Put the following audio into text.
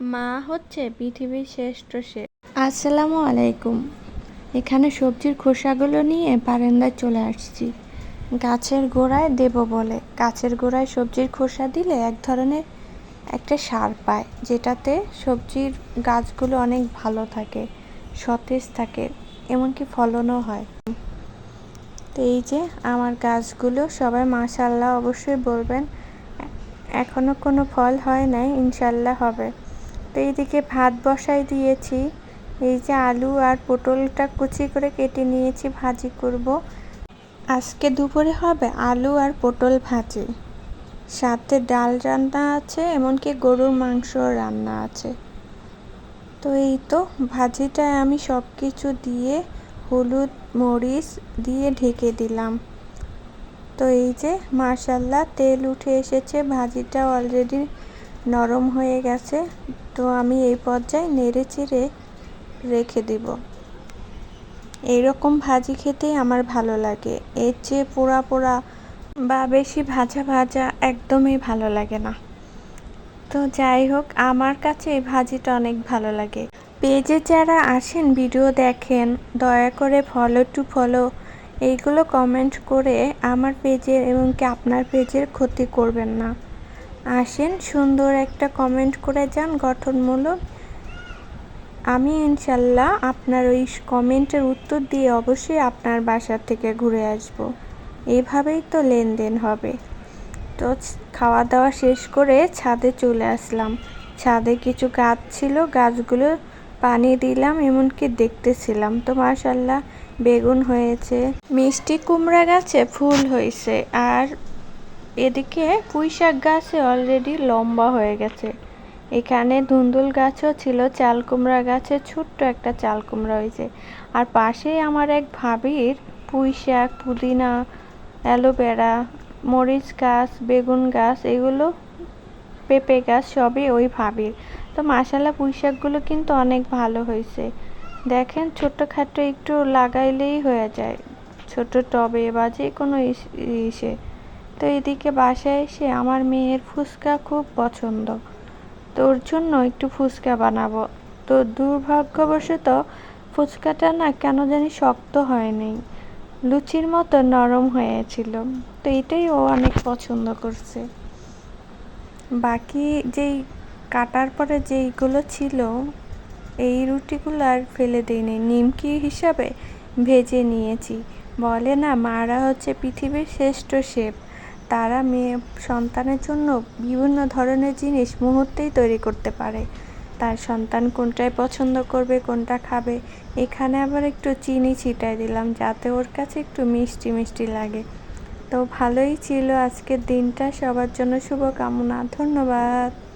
মা হচ্ছে পৃথিবীর শ্রেষ্ঠ সে। আসসালামু আলাইকুম। এখানে সবজির খোসাগুলো নিয়ে বারান্দায় চলে আসছি। গাছের গোড়ায় দেব বলে। গাছের গোড়ায় সবজির খোসা দিলে এক ধরনের একটা সার পায়, যেটাতে সবজির গাছগুলো অনেক ভালো থাকে, সতেজ থাকে, এমনকি ফলনও হয়। তো এই যে আমার গাছগুলো, সবাই মাশাল্লাহ অবশ্যই বলবেন, এখনও কোনো ফল হয় নাই ইনশাল্লাহ হবে। তো এইদিকে ভাত বসাই দিয়েছি। এই যে আলু আর পটলটা কুচি করে কেটে নিয়েছি, ভাজি করব। আজকে দুপুরে হবে আলু আর পটল ভাজি। সাথে ডাল রান্না আছে, এমনকি গরুর মাংস রান্না আছে। তো এই তো, ভাজিটায় আমি সব কিছু দিয়ে হলুদ মরিচ দিয়ে ঢেকে দিলাম। তো এই যে মার্শাল্লাহ তেল উঠে এসেছে, ভাজিটা অলরেডি নরম হয়ে গেছে, তো আমি এই পর্যায়ে নেড়ে চেড়ে রেখে দিব। এইরকম ভাজি খেতেই আমার ভালো লাগে। এর চেয়ে পোড়া পোড়া বা বেশি ভাজা ভাজা একদমই ভালো লাগে না। তো যাই হোক, আমার কাছে এই ভাজিটা অনেক ভালো লাগে। পেজে যারা আসেন, ভিডিও দেখেন, দয়া করে ফলো টু ফলো এইগুলো কমেন্ট করে আমার পেজের এবং কি আপনার পেজের ক্ষতি করবেন না। আসেন, সুন্দর একটা কমেন্ট করে যান গঠনমূলক। আমি ইনশাল্লাহ আপনার ওই কমেন্টের উত্তর দিয়ে অবশ্যই আপনার বাসা থেকে ঘুরে আসব। এইভাবেই তো লেনদেন হবে। তো খাওয়া দাওয়া শেষ করে ছাদে চলে আসলাম। ছাদে কিছু গাছ ছিল, গাছগুলো পানি দিলাম, এমনকি দেখতেছিলাম। তো মাশাল্লাহ, বেগুন হয়েছে। মিষ্টি কুমড়া গাছে ফুল হয়েছে। আর এদিকে পুঁই শাক গাছে অলরেডি লম্বা হয়ে গেছে। এখানে ধুন্দুল গাছও ছিল চাল কুমড়া গাছে ছোট্ট একটা চাল কুমড়া হয়েছে। আর পাশেই আমার এক ভাবির পুঁই শাক পুদিনা, অ্যালোভেরা, মরিচ গাছ, বেগুন গাছ, এগুলো, পেঁপে গাছ সবই ওই ভাবির। তো মাসালা পুঁই শাকগুলো কিন্তু অনেক ভালো হয়েছে। দেখেন ছোটোখাটো একটু লাগাইলেই হয়ে যায়। ছোট টবে বা যে কোনো ইসে। তো এদিকে বাসায় এসে আমার মেয়ের ফুচকা খুব পছন্দ। তো ওর জন্য একটু ফুচকা বানাবো। তো দুর্ভাগ্যবশত ফুচকাটা না কেন জানি শক্ত হয়নি। লুচির মতো নরম হয়েছিল। তো এটাই ও অনেক পছন্দ করছে। বাকি যেই কাটার পরে যেইগুলো ছিল, এই রুটিগুলো আর ফেলে দিইনি। নিমকি হিসাবে ভেজে নিয়েছি। বলে না, মারা হচ্ছে পৃথিবীর শ্রেষ্ঠ শেফ। তারা মেয়ে সন্তানের জন্য বিভিন্ন ধরনের জিনিস মুহূর্তেই তৈরি করতে পারে। তার সন্তান কোনটায় পছন্দ করবে, কোনটা খাবে, এখানে আবার একটু চিনি ছিটাই দিলাম, যাতে ওর কাছে একটু মিষ্টি মিষ্টি লাগে। তো ভালোই ছিল আজকের দিনটা, সবার জন্য শুভকামনা, ধন্যবাদ।